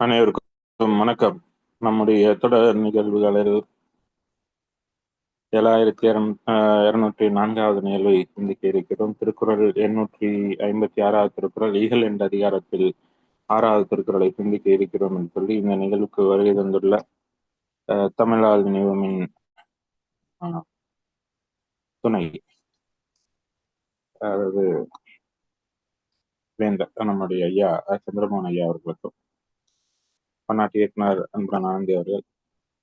அனைவருக்கும் வணக்கம். நம்முடைய தொடர் நிகழ்வுகளில் ஏழாயிரத்தி இருநூற்றி நான்காவது நிகழ்வை சிந்திக்க இருக்கிறோம். திருக்குறள் எண்ணூற்றி ஐம்பத்தி ஆறாவது திருக்குறள் ஈகல் என்ற அதிகாரத்தில் ஆறாவது திருக்குறளை சிந்திக்க இருக்கிறோம் என்று சொல்லி இந்த நிகழ்வுக்கு வருகை தந்துள்ள தமிழால் நினைவுமின் துணை அதாவது வேந்தர் நம்முடைய ஐயா சந்திரமோகன் ஐயா அவர்களுக்கும். பன்னாட்டு இயக்குனர் அன்புடன் ஆனந்தி அவர்கள்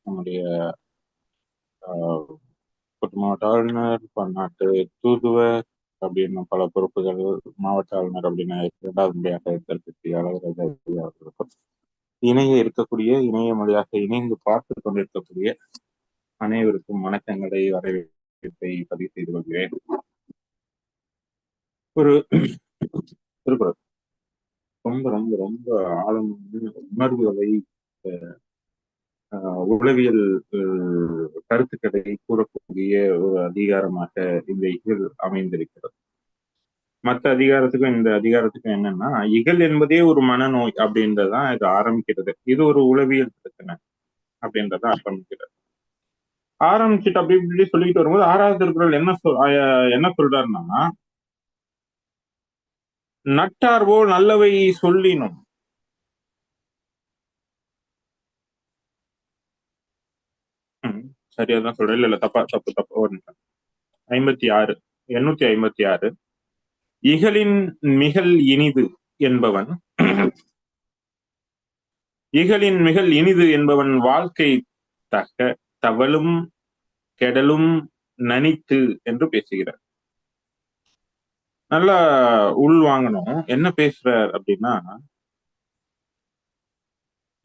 நம்முடைய மாவட்ட ஆளுநர் பன்னாட்டு தூதுவர் அப்படின்னு பல பொறுப்புகள் மாவட்ட ஆளுநர் அப்படின்னு இரண்டாவது முறையாக இருக்கக்கூடிய அவர்களுக்கும் இணைய இருக்கக்கூடிய இணைய மொழியாக இணைந்து பார்த்து கொண்டிருக்கக்கூடிய அனைவருக்கும் வணக்கங்களை வரவேற்பை பதிவு செய்து கொள்கிறேன். ஒரு திருக்குறள் ரொம்ப ரொம்ப ரொம்ப ஆழம் உணர்வுகளை உளவியல் கருத்துக்களை கூறக்கூடிய ஒரு அதிகாரமாக இந்த இகழ் அமைந்திருக்கிறது. மற்ற அதிகாரத்துக்கும் இந்த அதிகாரத்துக்கும் என்னன்னா இகழ் என்பதே ஒரு மனநோய் அப்படின்றதான் இது ஆரம்பிக்கிறது. இது ஒரு உளவியல் பிரச்சனை அப்படின்றத ஆரம்பிக்கிறது. ஆரம்பிச்சுட்டு அப்படி இப்படி சொல்லிட்டு வரும்போது ஆறாவது திருக்குறள் என்ன சொல் என்ன சொல்றாருன்னா நட்டார்வோ நல்லவை சொல்லினும். சரியா தான் சொல்றேன். இல்ல இல்ல தப்பா தப்பு தப்பு. ஒரு நிமிஷம். ஐம்பத்தி ஆறு எண்ணூத்தி ஐம்பத்தி ஆறு இகலின் மிகல் இனிது என்பவன். இகலின் மிகல் இனிது என்பவன் வாழ்க்கை தக தவளும் கெடலும் நனித்து என்று பேசுகிறார். நல்லா உள் வாங்கணும். என்ன பேசுறார் அப்படின்னா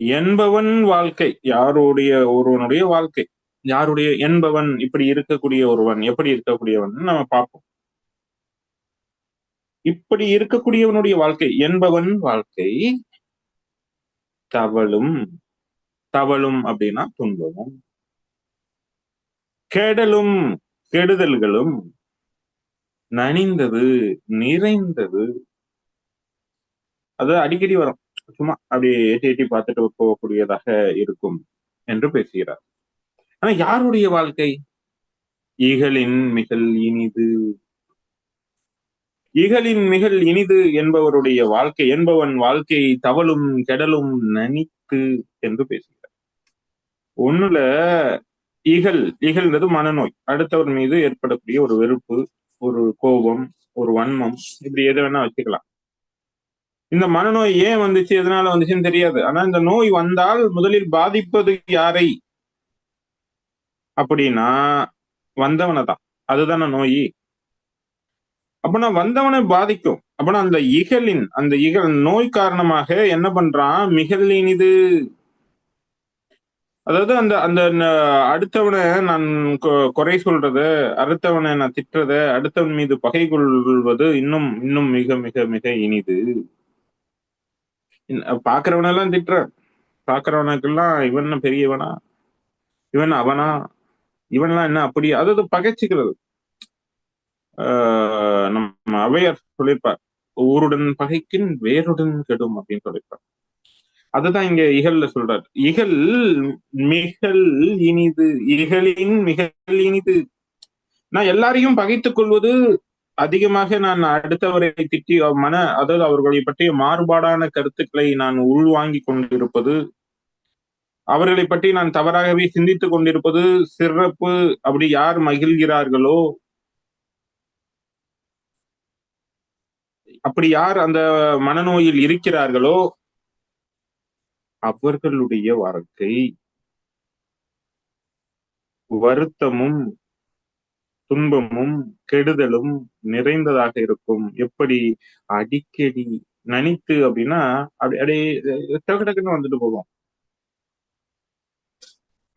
என்பவன் வாழ்க்கை யாருடைய ஒருவனுடைய வாழ்க்கை யாருடைய என்பவன் இப்படி இருக்கக்கூடிய ஒருவன் எப்படி இருக்கக்கூடியவன் நம்ம பார்ப்போம். இப்படி இருக்கக்கூடியவனுடைய வாழ்க்கை என்பவன் வாழ்க்கை தவளும் தவளும் அப்படின்னா துன்பமும் கெடலும் கெடுதல்களும் நனிந்தது நிறைந்தது. அது அடிக்கடி வரும். சும்மா அப்படியே எட்டி எட்டி பார்த்துட்டு போகக்கூடியதாக இருக்கும் என்று பேசுகிறார். ஆனா யாருடைய வாழ்க்கை? இகலின் மிகல் இனிது. இகலின் மிகல் இனிது என்பவருடைய வாழ்க்கை என்பவன் வாழ்க்கை தவளும் கெடலும் நனித்து என்று பேசுகிறார். ஒண்ணுல இகல் இகல்ன்றது மனநோய். அடுத்தவர் மீது ஏற்படக்கூடிய ஒரு வெறுப்பு ஒரு கோபம் ஒரு வன்மம் இப்படி எது வேணா வச்சுக்கலாம். இந்த மனநோய் ஏன் வந்துச்சு? எதனால வந்துச்சுன்னு தெரியாது. ஆனா இந்த நோய் வந்தால் முதலில் பாதிப்பது யாரை? அப்படின்னா வந்தவனை தான். அதுதானே நோய். அப்பனா வந்தவனை பாதிக்கும். அப்பனா அந்த இகலின் அந்த இகல் நோய் காரணமாக என்ன பண்றான்? மிகலின் இது அதாவது அந்த அந்த அடுத்தவனை நான் குறை சொல்றது அடுத்தவனை நான் திட்டுறத அடுத்தவன் மீது பகை கொள்வது இன்னும் இன்னும் மிக மிக மிக இனிது. பாக்குறவனெல்லாம் திட்டுறேன். பாக்குறவனுக்கெல்லாம் இவன் பெரியவனா? இவன் அவனா? இவன்லாம் என்ன அப்படி? அதாவது பகைச்சிக்கிறது. நம்ம அவையர் சொல்லியிருப்பார். ஊருடன் பகைக்கின் வேருடன் கெடும் அப்படின்னு சொல்லியிருப்பார். அதுதான் இங்க இகல்ல சொல்றாரு. இகல் மிகல் இனிது இகலின் மிகல் இனிது. நான் எல்லாரையும் பகைத்துக் கொள்வது அதிகமாக நான் அடுத்தவரை திட்டி மன அதாவது அவர்களை பற்றிய மாறுபாடான கருத்துக்களை நான் உள்வாங்கி கொண்டிருப்பது அவர்களை பற்றி நான் தவறாகவே சிந்தித்துக் கொண்டிருப்பது சிறப்பு அப்படி யார் மகிழ்கிறார்களோ அப்படி யார் அந்த மனநோயில் இருக்கிறார்களோ அவர்களுடைய வாழ்க்கை வருத்தமும் துன்பமும் கெடுதலும் நிறைந்ததாக இருக்கும். எப்படி அடிக்கடி நனித்து அப்படின்னா அப்படி அப்படியே டக்கு டக்குன்னு வந்துட்டு போகும்.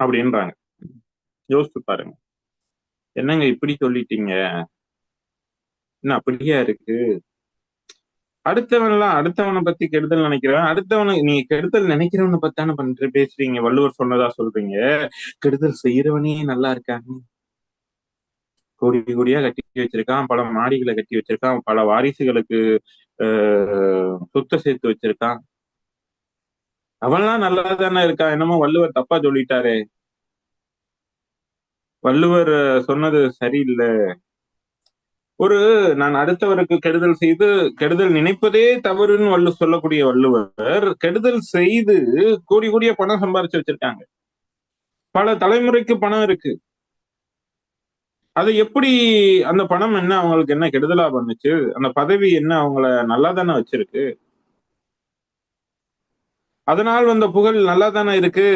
அப்படின்றாங்க. யோசிச்சு பாருங்க. என்னங்க இப்படி சொல்லிட்டீங்க? என்ன அப்படியா இருக்கு? அடுத்தவன் எல்லாம் அடுத்தவனை பத்தி கெடுதல் நினைக்கிறவன் அடுத்தவனை நீங்க கெடுதல் நினைக்கிறவனை பத்தான பண்ற பேசுறீங்க. வள்ளுவர் சொன்னதா சொல்றீங்க. கெடுதல் செய்யறவனே நல்லா இருக்காங்க கோடி கோடியா கட்டி வச்சிருக்கான். பல மாடிகளை கட்டி வச்சிருக்கான். பல வாரிசுகளுக்கு சொத்தை சேர்த்து வச்சிருக்கான். அவன்லாம் நல்லா தானே இருக்கான். என்னமோ வள்ளுவர் தப்பா சொல்லிட்டாரே. வள்ளுவர் சொன்னது சரியில்லை. ஒரு நான் அடுத்தவருக்கு கெடுதல் செய்து கெடுதல் நினைப்பதே தவறுன்னு வள்ளு சொல்லக்கூடிய வள்ளுவர் கெடுதல் செய்து கூடி கூடிய பணம் சம்பாரிச்சு வச்சிருக்காங்க. பல தலைமுறைக்கு பணம் இருக்கு. அது எப்படி அந்த பணம் என்ன அவங்களுக்கு என்ன கெடுதலா பண்ணுச்சு அந்த பதவி என்ன அவங்கள நல்லா தானே வச்சிருக்கு? அதனால் வந்த புகழ் நல்லா தானே இருக்கு?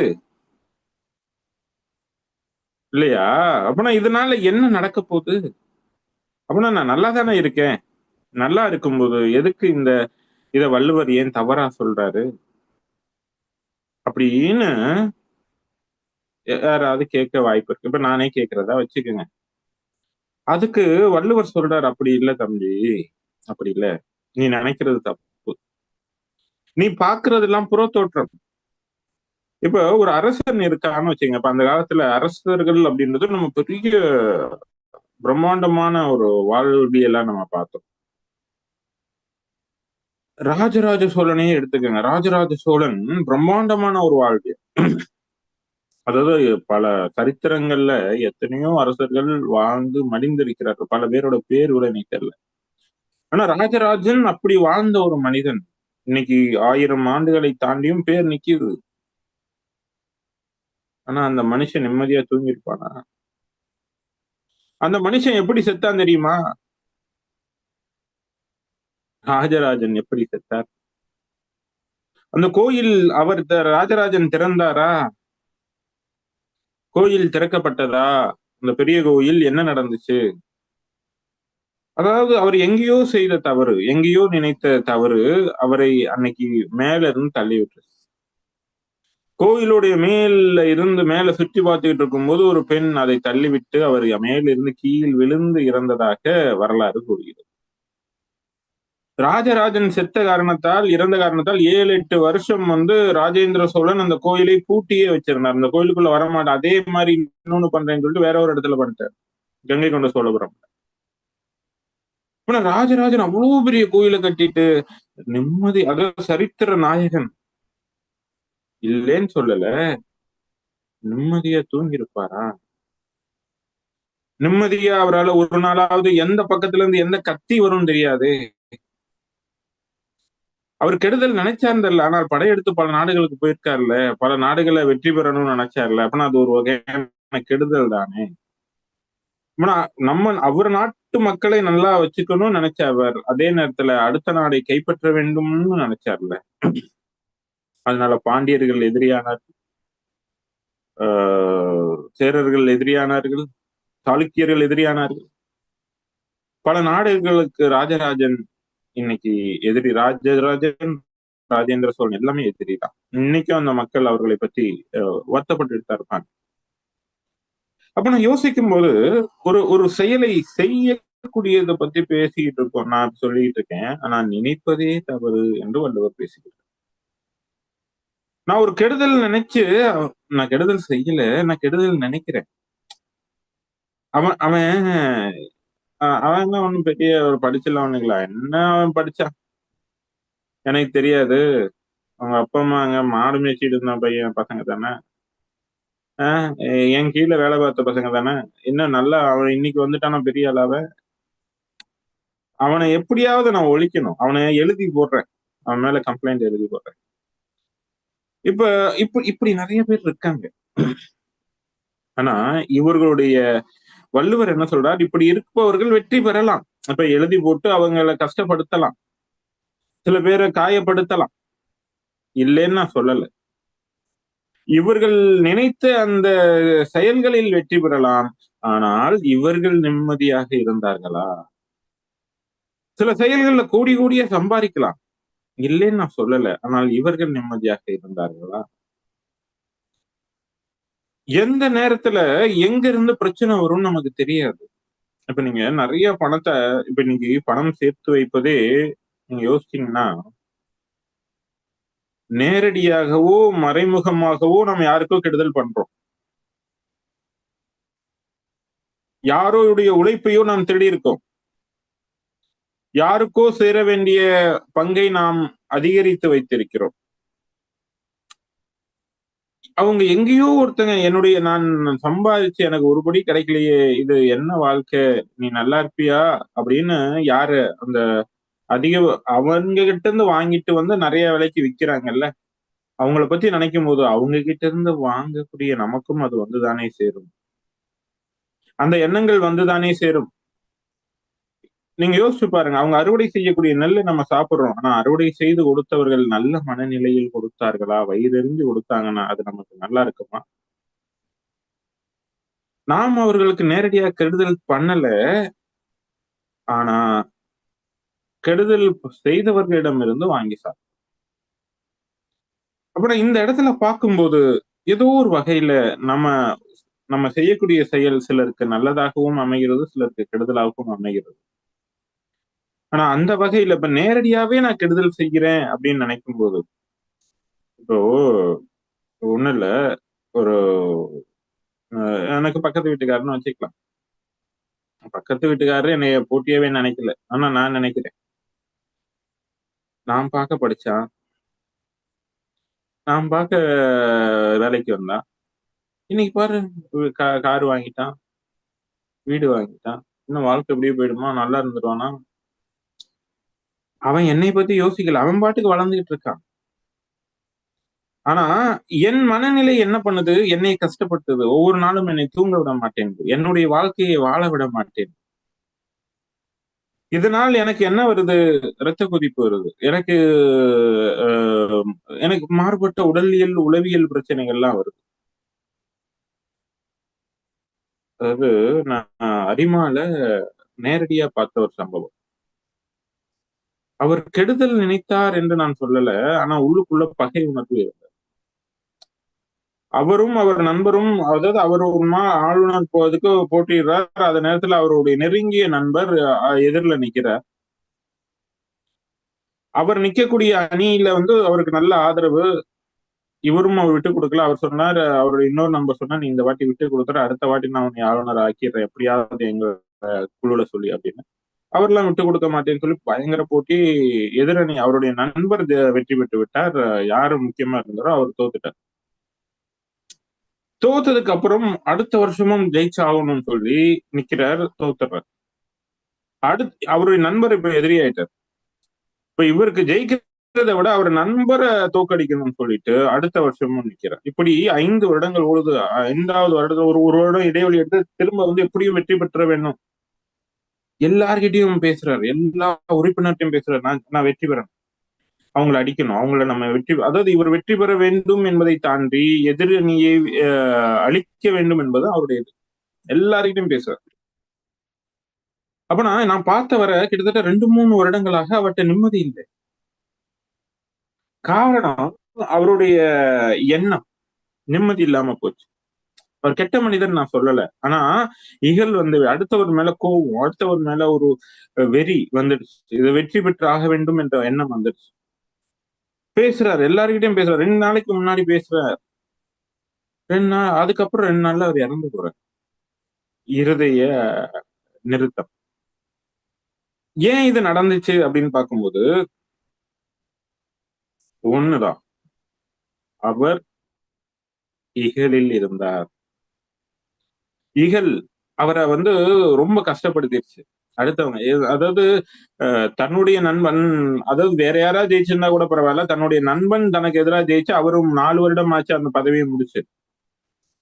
இல்லையா? அப்படின்னா இதனால என்ன நடக்க போகுது? அப்படின்னா நான் நல்லா தானே இருக்கேன். நல்லா இருக்கும்போது எதுக்கு இந்த இத வள்ளுவர் ஏன் தவறா சொல்றாரு? அப்படின்னு யாராவது கேட்க வாய்ப்பு இருக்கு. இப்ப நானே கேட்கறதா வச்சுக்கோங்க. அதுக்கு வள்ளுவர் சொல்றாரு அப்படி இல்ல தம்பி அப்படி இல்ல. நீ நினைக்கிறது தப்பு. நீ பாக்குறதெல்லாம் புற தோற்றம் இப்ப ஒரு அரசன் இருக்கான்னு வச்சுங்க இப்ப அந்த காலத்துல அரசர்கள் அப்படின்றது நம்ம பெரிய பிரம்மாண்டமான ஒரு வாழ்வியெல்லாம் நம்ம பார்த்தோம். ராஜராஜ சோழனையே எடுத்துக்கோங்க. ராஜராஜ சோழன் பிரம்மாண்டமான ஒரு வாழ்வியல். அதாவது பல சரித்திரங்கள்ல எத்தனையோ அரசர்கள் வாழ்ந்து மடிந்திருக்கிறார்கள். பல பேரோட பேர் கூட எனக்கு தெரியல. ஆனா ராஜராஜன் அப்படி வாழ்ந்த ஒரு மனிதன் இன்னைக்கு ஆயிரம் ஆண்டுகளை தாண்டியும் பேர் நிக்கிறது ஆனா அந்த மனுஷன் நிம்மதியா தூங்கியிருப்பானா? அந்த மனுஷன் எப்படி செத்தான் தெரியுமா? ராஜராஜன் எப்படி செத்தார்? அந்த கோயில் அவர் ராஜராஜன் திறந்தாரா? கோயில் திறக்கப்பட்டதா? அந்த பெரிய கோயில் என்ன நடந்துச்சு? அதாவது அவர் எங்கேயோ செய்த தவறு எங்கேயோ நினைத்த தவறு அவரை அன்னைக்கு மேல இருந்து தள்ளி விட்டுருச்சு. கோயிலுடைய மேல இருந்து மேல சுற்றி பார்த்துக்கிட்டு இருக்கும்போது ஒரு பெண் அதை தள்ளிவிட்டு அவர் மேல இருந்து கீழ் விழுந்து இறந்ததாக வரலாறு கூறுகிறது. ராஜராஜன் செத்த காரணத்தால் இறந்த காரணத்தால் ஏழு எட்டு வருஷம் வந்து ராஜேந்திர சோழன் அந்த கோயிலை பூட்டியே வச்சிருந்தார். அந்த கோயிலுக்குள்ள வரமாட்டான் அதே மாதிரி இன்னொன்னு பண்றேன்னு சொல்லிட்டு வேற ஒரு இடத்துல பண்ணிட்டார். கங்கை கொண்ட சோழபுரம். ராஜராஜன் அவ்வளவு பெரிய கோயிலை கட்டிட்டு நிம்மதி அதாவது சரித்திர நாயகன். இல்லேன்னு சொல்லல. நிம்மதியா தூங்கி இருப்பாரா நிம்மதியா அவரால் ஒரு நாளாவது எந்த பக்கத்துல இருந்து எந்த கத்தி வரும் தெரியாது. அவர் கெடுதல் நினைச்சார்ந்தல்ல. ஆனால் படையெடுத்து பல நாடுகளுக்கு போயிருக்காருல்ல பல நாடுகளை வெற்றி பெறணும்னு நினைச்சார்ல. அப்படின்னா அது ஒரு வகையான கெடுதல் தானே. நம்ம அவர் நாட்டு மக்களை நல்லா வச்சுக்கணும்னு நினைச்ச அவர். அதே நேரத்துல அடுத்த நாடை கைப்பற்ற வேண்டும்னு நினைச்சார்ல. அதனால பாண்டியர்கள் எதிரியானார்கள் சேரர்கள் எதிரியானார்கள் சாளுக்கியர்கள் எதிரியானார்கள். பல நாடுகளுக்கு ராஜராஜன் இன்னைக்கு எதிரி ராஜராஜன் ராஜேந்திர சோழன் எல்லாமே எதிரி தான். இன்னைக்கும் அந்த மக்கள் அவர்களை பத்தி வருத்தப்பட்டு தான் இருப்பாங்க. அப்ப நான் யோசிக்கும் போது ஒரு ஒரு செயலை செய்யக்கூடியதை பத்தி பேசிக்கிட்டு இருக்கோம். நான் சொல்லிட்டு இருக்கேன். ஆனா நினைப்பதே தவறு என்று வள்ளுவர் பேசுகிறேன் நான் ஒரு கெடுதல் நினைச்சு நான் கெடுதல் செய்யல நான் கெடுதல் நினைக்கிறேன். அவன் அவன் அவன் என்ன ஒண்ணும் பெரிய ஒரு படிச்சலவனுங்களா என்ன அவன் படிச்சான் எனக்கு தெரியாது. அவங்க அப்பா அம்மா அங்க மாடு மேய்ச்சிட்டு இருந்த பையன் பசங்க தானே. ஆஹ் என் கீழே வேலை பார்த்த பசங்க தானே. இன்னும் நல்லா அவன் இன்னைக்கு வந்துட்டானா பெரிய அளவ அவனை எப்படியாவது நான் ஒழிக்கணும். அவனை எழுதி போடுறேன். அவன் மேல கம்ப்ளைண்ட் எழுதி போடுறேன். இப்ப இப்ப இப்படி நிறைய பேர் இருக்காங்க. ஆனா இவர்களுடைய வள்ளுவர் என்ன சொல்றார்? இப்படி இருப்பவர்கள் வெற்றி பெறலாம். இப்ப எழுதி போட்டு அவங்கள கஷ்டப்படுத்தலாம். சில பேரை காயப்படுத்தலாம். இல்லைன்னு நான் சொல்லல. இவர்கள் நினைத்த அந்த செயல்களில் வெற்றி பெறலாம். ஆனால் இவர்கள் நிம்மதியாக இருந்தார்களா? சில செயல்கள்ல கூடி கூடிய சம்பாதிக்கலாம். இல்லைன்னு நான் சொல்லல. ஆனால் இவர்கள் நிம்மதியாக இருந்தார்களா? எந்த நேரத்துல எங்க இருந்து பிரச்சனை வரும்னு நமக்கு தெரியாது. இப்ப நீங்க நிறைய பணத்தை இப்ப நீங்க பணம் சேர்த்து வைப்பதே நீங்க யோசிச்சீங்கன்னா நேரடியாகவோ மறைமுகமாகவோ நம்ம யாருக்கோ கெடுதல் பண்றோம். யாரோடைய உழைப்பையோ நாம் தேடி இருக்கோம் யாருக்கோ சேர வேண்டிய பங்கை நாம் அதிகரித்து வைத்திருக்கிறோம். அவங்க எங்கேயோ ஒருத்தங்க என்னுடைய நான் சம்பாதிச்சு எனக்கு ஒரு படி கிடைக்கலையே இது என்ன வாழ்க்கை? நீ நல்லா இருப்பியா? அப்படின்னு யாரு அந்த அதிக அவங்க கிட்ட இருந்து வாங்கிட்டு வந்து நிறைய விலைக்கு விக்கிறாங்கல்ல அவங்கள பத்தி நினைக்கும் போது அவங்க கிட்ட இருந்து வாங்கக்கூடிய நமக்கும் அது வந்துதானே சேரும். அந்த எண்ணங்கள் வந்துதானே சேரும். நீங்க யோசிச்சு பாருங்க. அவங்க அறுவடை செய்யக்கூடிய நெல்லை நம்ம சாப்பிடுறோம். ஆனா அறுவடை செய்து கொடுத்தவர்கள் நல்ல மனநிலையில் கொடுத்தார்களா? வயிறெறிஞ்சு கொடுத்தாங்கன்னா அது நமக்கு நல்லா இருக்குமா? நாம் அவர்களுக்கு நேரடியா கெடுதல் பண்ணல. ஆனா கெடுதல் செய்தவர்களிடம் இருந்து வாங்கி சாப்பிடும் அப்புறம் இந்த இடத்துல பார்க்கும்போது ஏதோ ஒரு வகையில நம்ம நம்ம செய்யக்கூடிய செயல் சிலருக்கு நல்லதாகவும் அமைகிறது சிலருக்கு கெடுதலாகவும் அமைகிறது. ஆனா அந்த வகையில இப்ப நேரடியாவே நான் கெடுதல் செய்கிறேன் அப்படின்னு நினைக்கும் போது இப்போ ஒண்ணு இல்ல. ஒரு எனக்கு பக்கத்து வீட்டுக்காரன்னு வச்சுக்கலாம். பக்கத்து வீட்டுக்காரரு என்னைய போட்டியாவே நினைக்கல. ஆனா நான் நினைக்கிறேன். நான் பார்க்க படிச்சான் நான் பார்க்க வேலைக்கு வந்தான் இன்னைக்கு பாரு கார் வாங்கிட்டான் வீடு வாங்கிட்டான் இன்னும் வாழ்க்கை எப்படியே போயிடுமா? நல்லா இருந்துருவானா? அவன் என்னை பத்தி யோசிக்கல. அவன் பாட்டுக்கு வளர்ந்துகிட்டு இருக்கான். ஆனா என் மனநிலை என்ன பண்ணுது? என்னை கஷ்டப்படுத்துது. ஒவ்வொரு நாளும் என்னை தூங்க விட மாட்டேன். என்னுடைய வாழ்க்கையை வாழ விட மாட்டேன். இதனால் எனக்கு என்ன வருது? இரத்த கொதிப்பு வருது. எனக்கு எனக்கு மாறுபட்ட உடலியல் உளவியல் பிரச்சனைகள்லாம் வருது. அதாவது நான் அரிமால நேரடியா பார்த்த ஒரு சம்பவம். அவர் கெடுதல் நினைத்தார் என்று நான் சொல்லல ஆனா உள்ளுக்குள்ள பகை உணர்வு இருந்தது. அவரும் அவர் நண்பரும் அதாவது அவர் உண்மா ஆளுநர் போவதுக்கு போட்டிடுறார் அந்த நேரத்துல அவருடைய நெருங்கிய நண்பர் எதிரில் நிக்கிறார். அவர் நிக்கக்கூடிய அணியில வந்து அவருக்கு நல்ல ஆதரவு. இவரும் அவர் விட்டு கொடுக்கல. அவர் சொன்னார் அவருடைய இன்னொரு நம்பர் சொன்னா நீ இந்த வாட்டி விட்டு கொடுத்துற அடுத்த வாட்டி நான் உன்னை ஆளுநர் ஆக்கிடுறேன். எப்படியாவது எங்க குழுல சொல்லி அப்படின்னு. அவர்லாம் விட்டு கொடுக்க மாட்டேன்னு சொல்லி பயங்கர போட்டி எதிரணி அவருடைய நண்பர் வெற்றி பெற்று விட்டார். யாரு முக்கியமா இருந்தாரோ அவர் தோத்துட்டார். தோத்ததுக்கு அப்புறம் அடுத்த வருஷமும் ஜெயிச்சாகணும்னு சொல்லி நிக்கிறார் தோத்துறார். அடுத்து அவருடைய நண்பர் இப்ப எதிரியாயிட்டார் இப்ப இவருக்கு ஜெயிக்கிறத விட அவர் நண்பரை தோக்கடிக்கணும்னு சொல்லிட்டு அடுத்த வருஷமும் நிக்கிறார். இப்படி ஐந்து வருடங்கள் ஓடுது. ஐந்தாவது வருடத்துல ஒரு ஒரு வருடம் இடைவெளி எடுத்து திரும்ப வந்து எப்படியும் வெற்றி பெற்ற வேண்டும் எல்லார்கிட்டையும் பேசுறாரு. எல்லா உறுப்பினர்கிட்டையும் பேசுறாரு. நான் நான் வெற்றி பெறணும். அவங்களை அடிக்கணும். அவங்கள நம்ம வெற்றி அதாவது இவர் வெற்றி பெற வேண்டும் என்பதை தாண்டி எதிரணியை அழிக்க வேண்டும் என்பது அவருடைய இது. எல்லார்கிட்டையும் பேசுறாரு. அப்பனா நான் நான் பார்த்த வர கிட்டத்தட்ட ரெண்டு மூணு வருடங்களாக அவர்கிட்ட நிம்மதி இல்லை. காரணம் அவருடைய எண்ணம் நிம்மதி இல்லாம போச்சு. அவர் கெட்ட மனிதன் நான் சொல்லல. ஆனா இகழ் வந்து அடுத்தவர் மேல கோவம் அடுத்தவர் மேல ஒரு வெறி வந்துடுச்சு. இதை வெற்றி பெற்று ஆக வேண்டும் என்ற எண்ணம் வந்துடுச்சு. பேசுறாரு எல்லாருக்கிட்டையும் பேசுறாரு. ரெண்டு நாளைக்கு முன்னாடி பேசுறாரு. ரெண்டு நாள் அதுக்கப்புறம் ரெண்டு நாள்ல அவர் இறந்து போறாரு. இருதய நிறுத்தம். ஏன் இது நடந்துச்சு அப்படின்னு பார்க்கும்போது ஒண்ணுதான். அவர் இகலில் இருந்தார். இகல் அவரை வந்து ரொம்ப கஷ்டப்படுத்திடுச்சு அடுத்தவங்க அதாவது தன்னுடைய நண்பன் அதாவது வேற யாராவது ஜெயிச்சிருந்தா கூட பரவாயில்ல தன்னுடைய நண்பன் தனக்கு எதிராக ஜெயிச்சு அவரும் நாலு வருடம் ஆச்சு அந்த பதவியை முடிச்சு.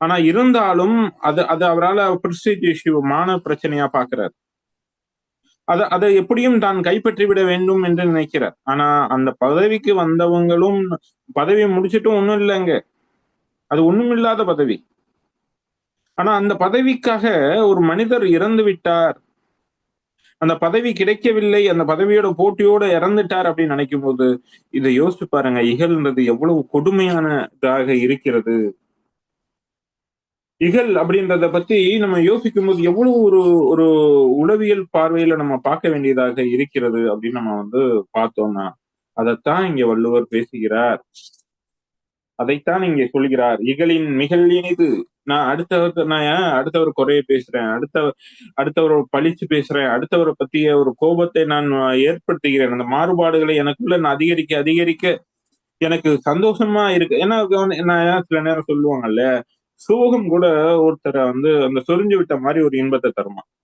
ஆனா இருந்தாலும் அது அது அவரால் பிரிஸ்டேஜ் மான பிரச்சனையா பாக்குறாரு. அதை அதை எப்படியும் தான் கைப்பற்றி விட வேண்டும் என்று நினைக்கிறார். ஆனா அந்த பதவிக்கு வந்தவங்களும் பதவியை முடிச்சிட்டும் ஒண்ணும் இல்லைங்க. அது ஒண்ணும் இல்லாத பதவி. ஆனா அந்த பதவிக்காக ஒரு மனிதர் இறந்து விட்டார். அந்த பதவி கிடைக்கவில்லை அந்த பதவியோட போட்டியோட இறந்துட்டார் அப்படின்னு நினைக்கும் போது இதை யோசிச்சு பாருங்க இகழ்ன்றது எவ்வளவு கொடுமையான இதாக இருக்கிறது. இகழ் அப்படின்றத பத்தி நம்ம யோசிக்கும் போது எவ்வளவு ஒரு ஒரு உளவியல் பார்வையில நம்ம பார்க்க வேண்டியதாக இருக்கிறது அப்படின்னு நம்ம வந்து பார்த்தோம்னா அதைத்தான் இங்க வள்ளுவர் பேசுகிறார். அதைத்தான் இங்க சொல்கிறார். இகழின் மிகல் இனிது நான் அடுத்தவர் நான் அடுத்தவர் குறைய பேசுறேன்? அடுத்தவர் அடுத்தவரை பழிச்சு பேசுறேன்? அடுத்தவரை பத்திய ஒரு கோபத்தை நான் ஏற்படுத்துகிறேன். அந்த மாறுபாடுகளை எனக்குள்ள நான் அதிகரிக்க அதிகரிக்க எனக்கு சந்தோஷமா இருக்கு. ஏன்னா கவனி- சில நேரம் சொல்லுவாங்கல்ல சோகம் கூட ஒருத்தரை வந்து அந்த சொரிஞ்சு விட்ட மாதிரி ஒரு இன்பத்தை தருமா?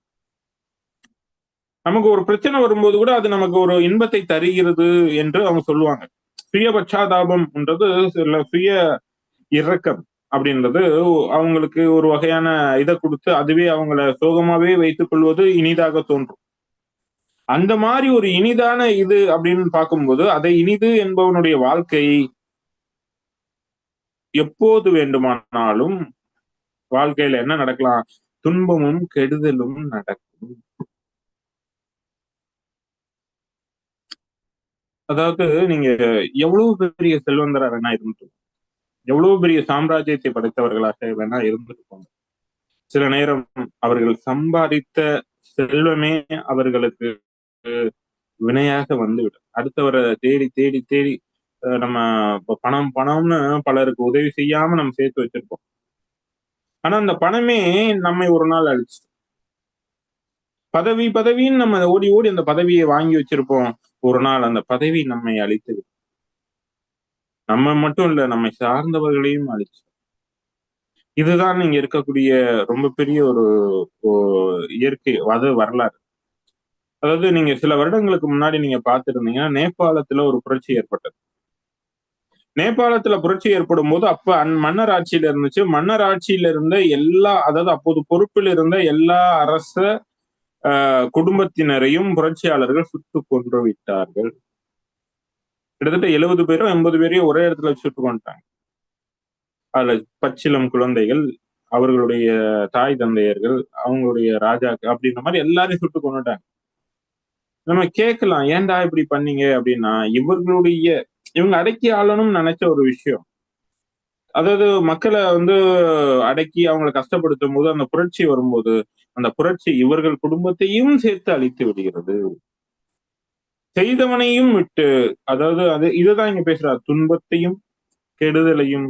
நமக்கு ஒரு பிரச்சனை வரும்போது கூட அது நமக்கு ஒரு இன்பத்தை தருகிறது என்று அவங்க சொல்லுவாங்க. சுய பச்சாதாபம்ன்றது சில சுய இரக்கம் அப்படின்றது அவங்களுக்கு ஒரு வகையான இதை கொடுத்து அதுவே அவங்கள சோகமாவே வைத்துக் கொள்வது இனிதாக தோன்றும். அந்த மாதிரி ஒரு இனிதான இது அப்படின்னு பார்க்கும்போது அதை இனிது என்பவனுடைய வாழ்க்கை எப்போது வேண்டுமானாலும் வாழ்க்கையில என்ன நடக்கலாம்? துன்பமும் கெடுதலும் நடக்கும். அதாவது நீங்க எவ்வளவு பெரிய செல்வந்தரா வேணா இருந்துட்டு எவ்வளவு பெரிய சாம்ராஜ்யத்தை படைத்தவர்களாக வேணா இருந்துட்டு போங்க சில நேரம் அவர்கள் சம்பாதித்த செல்வமே அவர்களுக்கு வினையாக வந்துவிடும். அடுத்தவரை தேடி தேடி தேடி அஹ் நம்ம பணம் பணம்னு பலருக்கு உதவி செய்யாம நம்ம சேர்த்து வச்சிருப்போம். ஆனா அந்த பணமே நம்மை ஒரு நாள் அழிச்சு பதவி பதவின்னு நம்ம ஓடி ஓடி அந்த பதவியை வாங்கி வச்சிருப்போம். ஒரு நாள் அந்த பதவி நம்மை அழித்து நம்ம மட்டும் இல்ல நம்மை சார்ந்தவர்களையும் அழிச்சு. இதுதான் நீங்க இருக்கக்கூடிய ரொம்ப பெரிய ஒரு இயற்கை அது வரலாறு. அதாவது நீங்க சில வருடங்களுக்கு முன்னாடி நீங்க பாத்துருந்தீங்கன்னா நேபாளத்துல ஒரு புரட்சி ஏற்பட்டது. நேபாளத்துல புரட்சி ஏற்படும் போது அப்ப அந் மன்னர் ஆட்சியில இருந்துச்சு. மன்னர் ஆட்சியில இருந்த எல்லா அதாவது அப்போது பொறுப்பில் இருந்த எல்லா அரச குடும்பத்தினரையும் புரட்சியாளர்கள் சுட்டு கொன்று விட்டார்கள். கிட்டத்தட்ட எழுபது பேரும் எண்பது பேரையும் ஒரே இடத்துல சுட்டு கொண்டாங்க அதுல பச்சிலம் குழந்தைகள் அவர்களுடைய தாய் தந்தையர்கள் அவங்களுடைய ராஜாக்கள் அப்படின்ற மாதிரி எல்லாரையும் சுட்டு கொண்டுட்டாங்க நம்ம கேட்கலாம் ஏன்டா இப்படி பண்ணீங்க? அப்படின்னா இவர்களுடைய இவங்க அடக்கி ஆளணும்னு நினைச்ச ஒரு விஷயம். அதாவது மக்களை வந்து அடக்கி அவங்களை கஷ்டப்படுத்தும் போது அந்த புரட்சி வரும்போது அந்த புரட்சி இவர்கள் குடும்பத்தையும் சேர்த்து அழித்து விடுகிறது. செய்தவனையும் விட்டு அதாவது அது இதுதான் இங்க பேசுறார். துன்பத்தையும் கெடுதலையும்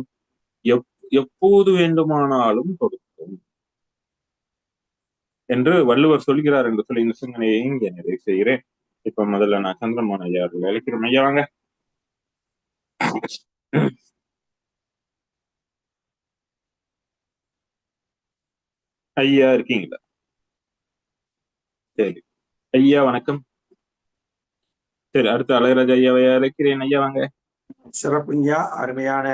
எப் எப்போது வேண்டுமானாலும் கொடுக்கும். என்று வள்ளுவர் சொல்கிறார் என்று சொல்லி இந்த சிந்தனையை இங்கே நிறைவு செய்கிறேன். இப்ப முதல்ல நான் சந்திரமோகன் ஐயா அவர்கள் அழைக்கிறோம். ஐயா வாங்க. ஐயா இருக்கீங்களா? சரி. ஐயா வணக்கம். சரி அடுத்து அழகராஜ் ஐயாவை அழைக்கிறேன் ஐயா வாங்க. சிறப்புங்கய்யா அருமையான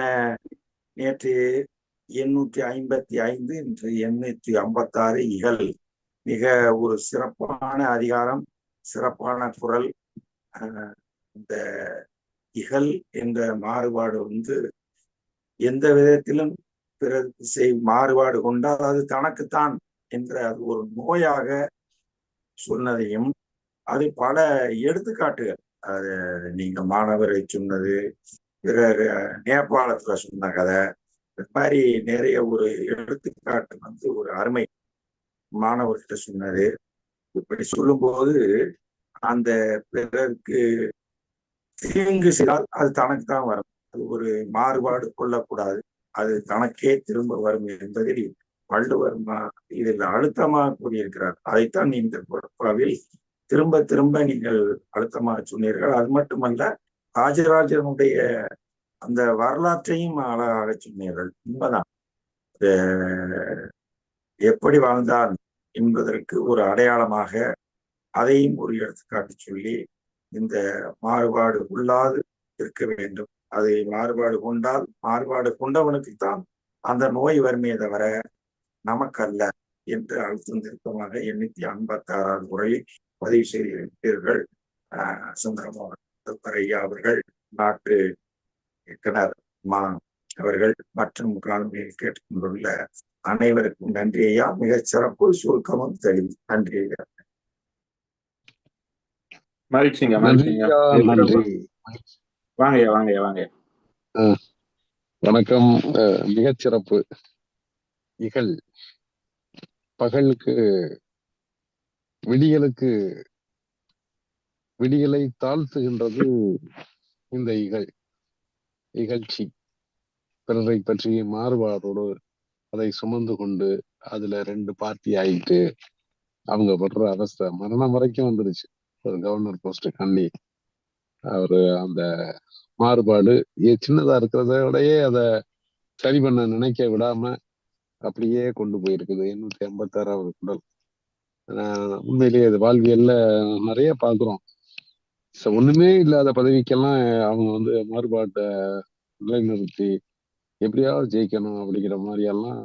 நேற்று எண்ணூற்றி ஐம்பத்தி ஐந்து இன்று எண்ணூற்றி ஐம்பத்தாறு இகல் மிக ஒரு சிறப்பான அதிகாரம் சிறப்பான குரல். அஹ், இந்த இகல் என்ற மாறுபாடு வந்து எந்த விதத்திலும் பிற திசை மாறுபாடு கொண்டால் அது தனக்குத்தான் என்ற அது ஒரு நோயாக சொன்னதையும் அது பல எடுத்துக்காட்டுகள். அது நீங்க மாணவரை சொன்னது பிறர் நேபாளத்துல சொன்ன கதை இந்த மாதிரி நிறைய ஒரு எடுத்துக்காட்டு வந்து ஒரு அருமை மாணவர்கிட்ட சொன்னது. இப்படி சொல்லும்போது அந்த பிறருக்கு தீங்கு செய்தால் அது தனக்கு தான் வரும். அது ஒரு மாறுபாடு கொள்ளக்கூடாது. அது தனக்கே திரும்ப வரும் என்பதில் வள்ளுவர் இதில் அழுத்தமாக கூறியிருக்கிறார். அதைத்தான் இந்த குரப்பாவில் திரும்ப திரும்ப நீங்கள் அழுத்தமாக சொன்னீர்கள். அது மட்டுமல்ல ராஜராஜனுடைய அந்த வரலாற்றையும் அழகாக சொன்னீர்கள். உண்மைதான். எப்படி வாழ்ந்தான் என்பதற்கு ஒரு அடையாளமாக அதையும் ஒரு எடுத்துக்காட்டு சொல்லி இந்த மாறுபாடு உள்ளாது இருக்க வேண்டும். அதை மாறுபாடு கொண்டால் மாறுபாடு கொண்டவனுக்குத்தான் அந்த நோய் வருமே தவிர நமக்கல்ல என்று அழுத்தம் திருத்தமாக எண்ணூத்தி ஐம்பத்தி ஆறாவது முறையை பதிவு செய்திருக்கிறீர்கள் ஆஹ் சுந்தரமோகன் ஐயா அவர்கள் நாட்டு இயக்குனர் மா அவர்கள் மற்றும் காலமையில் கேட்டுக்கொண்டுள்ள அனைவருக்கும் நன்றி ஐயா. மிகச் சிறப்பு சுருக்கமும் தெளிவு. நன்றி ஐயா. மகிழ்ச்சிங்க மகிழ்ச்சிங்க. நன்றி. வாங்கய்யா வாங்கய்யா வாங்க. வணக்கம். அஹ், மிகச் இகழ். பகலுக்கு விடியலுக்கு விடியலை தாழ்த்துகின்றது இந்த இகழ். இகழ்ச்சி. பிறரை பற்றி மாறுபாடோடு அதை சுமந்து கொண்டு அதுல ரெண்டு பார்ட்டி ஆயிட்டு அவங்க படுற அவஸ்தை மரணம் வரைக்கும் வந்துருச்சு. ஒரு கவர்னர் போஸ்ட் கண்டி அவர் அந்த மாறுபாடு ஏ- சின்னதா இருக்கிறத அதை சரி பண்ண நினைக்க விடாம அப்படியே கொண்டு போயிருக்குது. எண்ணூத்தி ஐம்பத்தாறாவது குடல். ஆஹ் உண்மையிலேயே அது வாழ்வியல்ல நிறைய பாக்குறோம் ஒண்ணுமே இல்லாத பதவிக்கெல்லாம் அவங்க வந்து மாறுபாட்டை நிலைநிறுத்தி எப்படியாவது ஜெயிக்கணும் அப்படிங்கிற மாதிரியெல்லாம்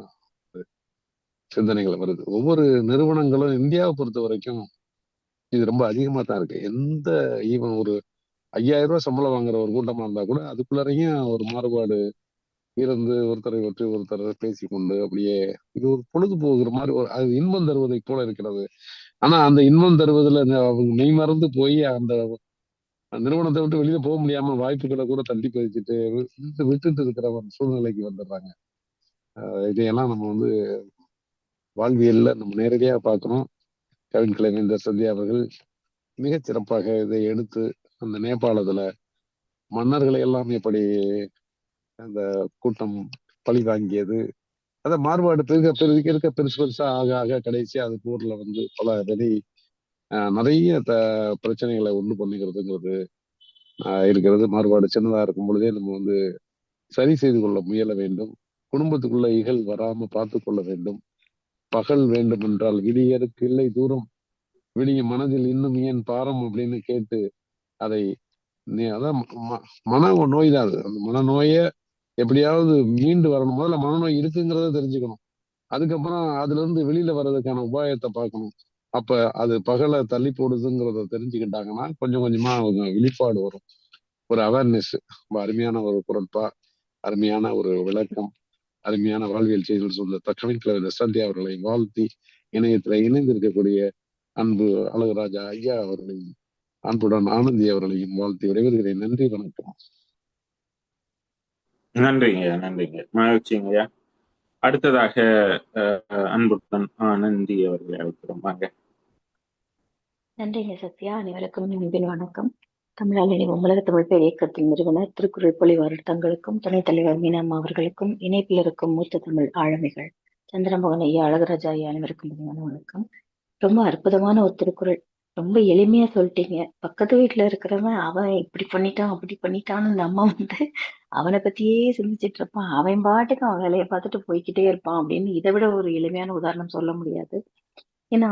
சிந்தனைகள் வருது. ஒவ்வொரு நிறுவனங்களும் இந்தியாவை பொறுத்த வரைக்கும் இது ரொம்ப அதிகமா தான் இருக்கு. எந்த ஈவன் ஒரு ஐயாயிரம் ரூபாய் சம்பளம் வாங்குற ஒரு கூட்டமா இருந்தா கூட அதுக்குள்ளரையும் ஒரு மாறுபாடு இருந்து ஒருத்தரை பற்றி ஒருத்தர் பேசிக்கொண்டு அப்படியே இது ஒரு பொழுது போகிற மாதிரி ஒரு அது இன்பம் தருவதை போல இருக்கிறது. ஆனா அந்த இன்பம் தருவதுல அவங்க மெய் மறந்து போய் அந்த நிறுவனத்தை விட்டு வெளியில போக முடியாம வாய்ப்புகளை கூட தள்ளி பதிச்சுட்டு விட்டு விட்டுட்டு இருக்கிற ஒரு சூழ்நிலைக்கு வந்துடுறாங்க. இதையெல்லாம் நம்ம வந்து வாழ்வியல்ல நம்ம நேரடியா பார்க்கணும். கவின் கலைஞர் சந்தியா அவர்கள் மிகச் சிறப்பாக இதை எடுத்து அந்த நேபாளத்துல மன்னர்களை எல்லாம் எப்படி அந்த கூட்டம் பழி வாங்கியது மாறுபாடு பெருக பெருக இருக்க பெருசு பெருசா ஆக ஆக கடைசி அது ஊர்ல வந்து பல வெளி நிறைய த பிரச்சனைகளை ஒன்று பண்ணிக்கிறதுங்கிறது இருக்கிறது. மாறுபாடு சின்னதா இருக்கும் பொழுதே நம்ம வந்து சரி செய்து கொள்ள முயல வேண்டும். குடும்பத்துக்குள்ள இகழ் வராம பார்த்து கொள்ள வேண்டும். பகல் வேண்டும் என்றால் விடியருக்கு இல்லை தூரம். விடிய மனதில் இன்னும் ஏன் பாரம் அப்படின்னு கேட்டு அதை நீ- அதான் ம- மன நோய் தான் அது. அந்த மனநோயை எப்படியாவது மீண்டு வரணும். முதல்ல மனநோய் இருக்குங்கிறத தெரிஞ்சுக்கணும். அதுக்கப்புறம் அதுல இருந்து வெளியில வர்றதுக்கான உபாயத்தை பார்க்கணும். அப்ப அது பகலை தள்ளி போடுதுங்கிறத தெரிஞ்சுக்கிட்டாங்கன்னா கொஞ்சம் கொஞ்சமா அவங்க விழிப்பாடு வரும். ஒரு அவேர்னஸ் ரொம்ப அருமையான ஒரு குரட்பா அருமையான ஒரு விளக்கம் அருமையான வாழ்வியல் செய்திகள் சொல்ல தக்கவின் கலவையில் சந்தியா அவர்களை வாழ்த்தி இணையத்துல இணைந்திருக்கக்கூடிய அன்பு அழகுராஜா ஐயா அவர்களையும் அன்புடன் ஆனந்தி அவர்களையும் வாழ்த்தி விடைபெறுகிறேன். நன்றி வணக்கம். நன்றிங்கய்யா நன்றிங்க. மகிழ்ச்சிங்கய்யா அடுத்ததாக அன்புடன் ஆனந்தி அவர்களை அழைக்கிறோம். வாங்க. நன்றிங்க சத்யா. அனைவருக்கும் அன்பின் வணக்கம். தமிழால் இணைவு உலக தமிழ் பேர் இயக்கத்தின் நிறுவனர் திருக்குறள் பொலிவாளர் தங்களுக்கும் துணைத் தலைவர் மீனாம்மா அவர்களுக்கும் இணைப்பில் இருக்கும் மூத்த தமிழ் ஆளுமைகள் சந்திரமோகன் ஐயா அழகராஜா ஐயா அனைவருக்கும் வணக்கம். ரொம்ப அற்புதமான ஒரு திருக்குறள். ரொம்ப எளிமையா சொல்லிட்டீங்க. பக்கத்து வீட்டுல இருக்கிறவன் அவன் இப்படி பண்ணிட்டான் அப்படி பண்ணிட்டான்னு நம்ம வந்து அவனை பத்தியே சிந்திச்சிட்டு இருப்பான். அவன் பாட்டுக்கு அவன் வேலையை பார்த்துட்டு போய்க்கிட்டே இருப்பான் அப்படின்னு இதை விட ஒரு எளிமையான உதாரணம் சொல்ல முடியாது. ஏன்னா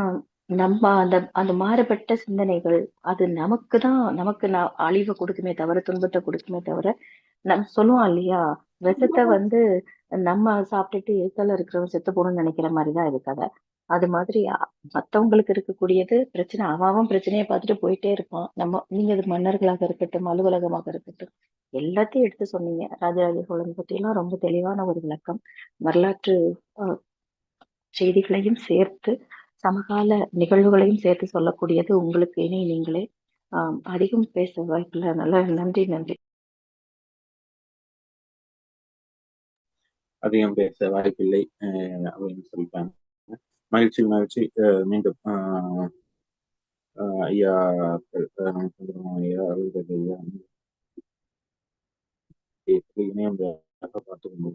நம்ம அந்த அந்த மாறுபட்ட சிந்தனைகள் அது நமக்கு தான் நமக்கு ந- அழிவை கொடுக்குமே தவிர துன்பத்தை கொடுக்குமே தவிர நம்ம சொல்லுவோம் இல்லையா? விஷத்தை வந்து நம்ம சாப்பிட்டுட்டு இருக்கல இருக்கிறவங்க செத்து போகணும்னு நினைக்கிற மாதிரி தான் இது கதை அது மாதிரி மற்றவங்களுக்கு இருக்கக்கூடியது பிரச்சனை அவாவும் பிரச்சனையை பார்த்துட்டு போயிட்டே இருப்பான். நம்ம நீங்க அது மன்னர்களாக இருக்கட்டும் அலுவலகமாக இருக்கட்டும் எல்லாத்தையும் எடுத்து சொன்னீங்க. ராஜராஜ சோழன் பற்றியெல்லாம் ரொம்ப தெளிவான ஒரு விளக்கம். வரலாற்று செய்திகளையும் சேர்த்து சமகால நிகழ்வுகளையும் சேர்த்து சொல்லக்கூடியது உங்களுக்கு இனி நீங்களே. அதிகம் பேச வாய்ப்பில் நல்ல நன்றி நன்றி. அதிகம் பேச வாய்ப்பில்லை அஹ், அப்படின்னு சொல்லிட்டாங்க. மகிழ்ச்சி மகிழ்ச்சி. அஹ், மீண்டும் ஐயா அஹ், ஐயா ஐயா இணையம் பார்த்து கொண்டு